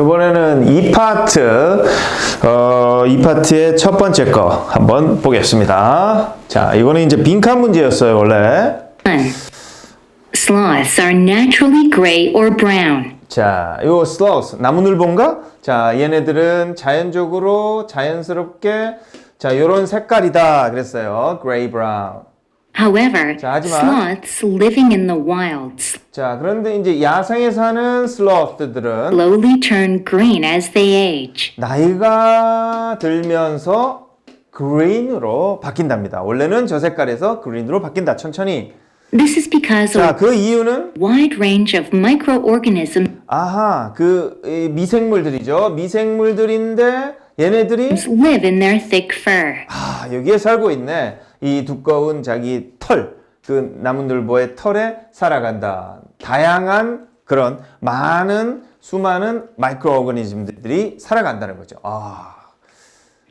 이번에는 이 파트, 어, 이 파트의 첫 번째 거 한번 보겠습니다. 자, 이거는 이제 빈칸 문제였어요, 원래. 1. Sloths are naturally gray or brown. 자, 요 sloth, 나무늘보인가? 자, 얘네들은 자연적으로, 자연스럽게, 자, 요런 색깔이다. 그랬어요. gray brown. However, 자, 하지만- sloths living in the wilds 자, 그런데 이제 야생에 사는 sloth들은 slowly turn green as they age. 나이가 들면서 green으로 바뀐답니다. 원래는 저 색깔에서 green으로 바뀐다. 천천히. This is because 자, a 그 이유는 wide range of microorganisms 아하, 그 이, 미생물들이죠. 미생물들인데 얘네들이 live in their thick fur. 아, 여기에 살고 있네. 이 두꺼운 자기 털, 그 나무늘보의 털에 살아간다. 다양한 그런 많은 수많은 마이크로 오거니즘들이 살아간다는 거죠. 아.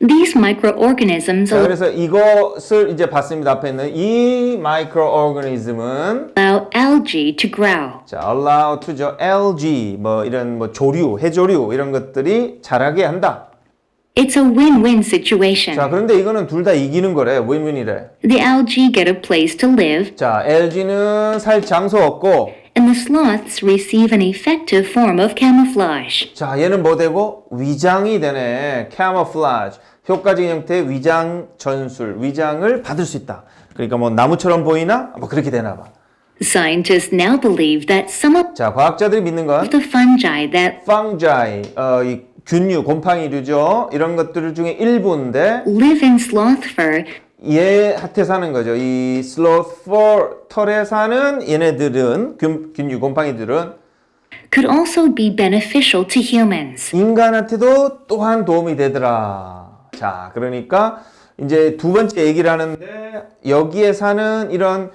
These microorganisms 자, 그래서 이것을 이제 봤습니다. 앞에 있는 이 마이크로 오거니즘은 allow algae to grow. 자, allow to죠. algae 뭐 이런 뭐 조류, 해조류 이런 것들이 자라게 한다. It's a win-win situation. 자, 그런데 이거는 둘 다 이기는 거래. 윈윈이래. The algae get a place to live, 자, LG는 살 장소 없고 and the sloths receive an effective form of camouflage. 자, 얘는 뭐 되고 위장이 되네. camouflage. 효과적인 형태의 위장 전술, 위장을 받을 수 있다. 그러니까 뭐 나무처럼 보이나? 뭐 그렇게 되나 봐. Scientists now believe that some of 자, 과학자들이 믿는 건 the fungi that fungi, 어, 이 균류, 곰팡이류죠. 이런 것들 중에 일부인데 live in sloth fur 얘한테 사는 거죠. 이 sloth fur 털에 사는 얘네들은 균, 균류, 곰팡이들은 could also be beneficial to humans. 인간한테도 또한 도움이 되더라. 자, 그러니까 이제 두 번째 얘기를 하는데 여기에 사는 이런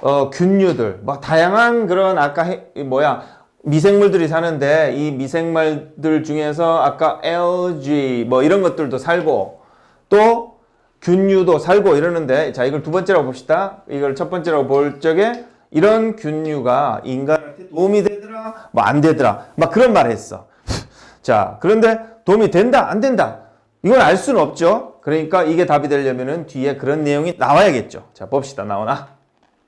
어, 균류들, 뭐 다양한 그런 아까 해, 이 뭐야 미생물들이 사는데 이 미생물들 중에서 아까 algae 뭐 이런 것들도 살고 또 균류도 살고 이러는데 자 이걸 두 번째라고 봅시다. 이걸 첫 번째라고 볼 적에 이런 균류가 인간한테 도움이 되더라, 뭐 안 되더라, 막 그런 말을 했어. 자, 그런데 도움이 된다, 안 된다. 이건 알 수는 없죠. 그러니까 이게 답이 되려면은 뒤에 그런 내용이 나와야겠죠. 자, 봅시다. 나오나?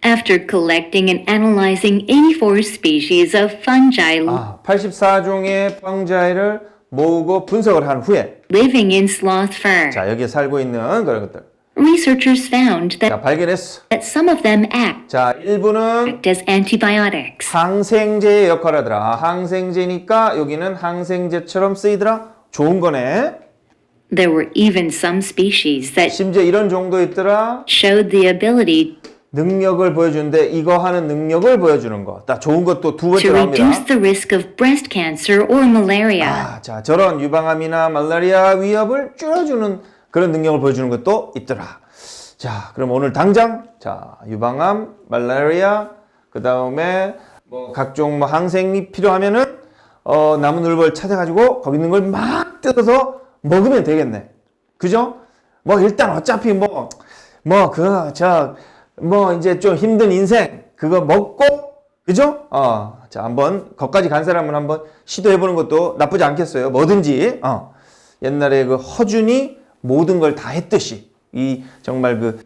After collecting and analyzing 84 species of fungi 아, 84종의 펑자이를 모으고 분석을 한 후에 living in sloth fur, 자, 여기에 살고 있는 그런 것들. researchers found that, 자, 발견했어. that some of them act 자, 일부는 as antibiotics. 항생제의 역할을 하더라. 아, 항생제니까 여기는 항생제처럼 쓰이더라. 좋은 거네. There were even some species that 심지어 이런 정도 있더라. showed the ability 능력을 보여주는데 이거 하는 능력을 보여주는 거. 딱 좋은 것도 두 to 번째로 합니다. reduce the risk of breast cancer or malaria. 아, 자, 저런 유방암이나 말라리아 위협을 줄여주는 그런 능력을 보여주는 것도 있더라. 자, 그럼 오늘 당장 자, 유방암, 말라리아, 그 다음에 뭐 각종 뭐 항생이 필요하면은 어, 나무늘보를 찾아가지고 거기 있는 걸 막 뜯어서 먹으면 되겠네. 그죠? 뭐 일단 어차피 뭐 뭐그저 뭐 이제 좀 힘든 인생 그거 먹고 그죠? 어, 자 한번 거기까지 간 사람은 한번 시도해 보는 것도 나쁘지 않겠어요. 뭐든지 어. 옛날에 그 허준이 모든 걸 다 했듯이 이 정말 그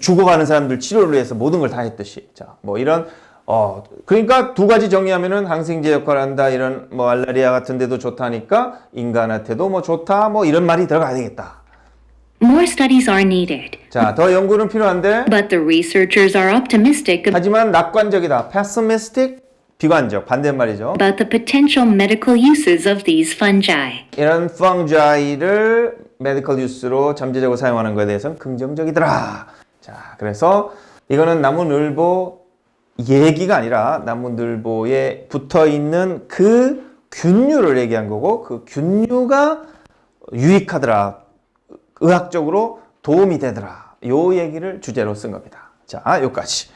죽어가는 사람들 치료를 위해서 모든 걸 다 했듯이 자 뭐 이런 어 그러니까 두 가지 정리하면은 항생제 역할을 한다 이런 뭐 알라리아 같은 데도 좋다니까 인간한테도 뭐 좋다 뭐 이런 말이 들어가야 되겠다. More studies are needed, 자 더 연구는 필요한데 but the researchers are optimistic 하지만 낙관적이다. pessimistic 비관적 반대말이죠. about the potential medical uses of these fungi. 이런 펑자이를 메디컬 유스로 잠재적으로 사용하는 것에 대해서는 긍정적이더라. 자, 그래서 이거는 나무늘보 얘기가 아니라 나무늘보에 붙어 있는 그 균류를 얘기한 거고 그 균류가 유익하더라. 의학적으로 도움이 되더라. 요 얘기를 주제로 쓴 겁니다. 자, 요까지.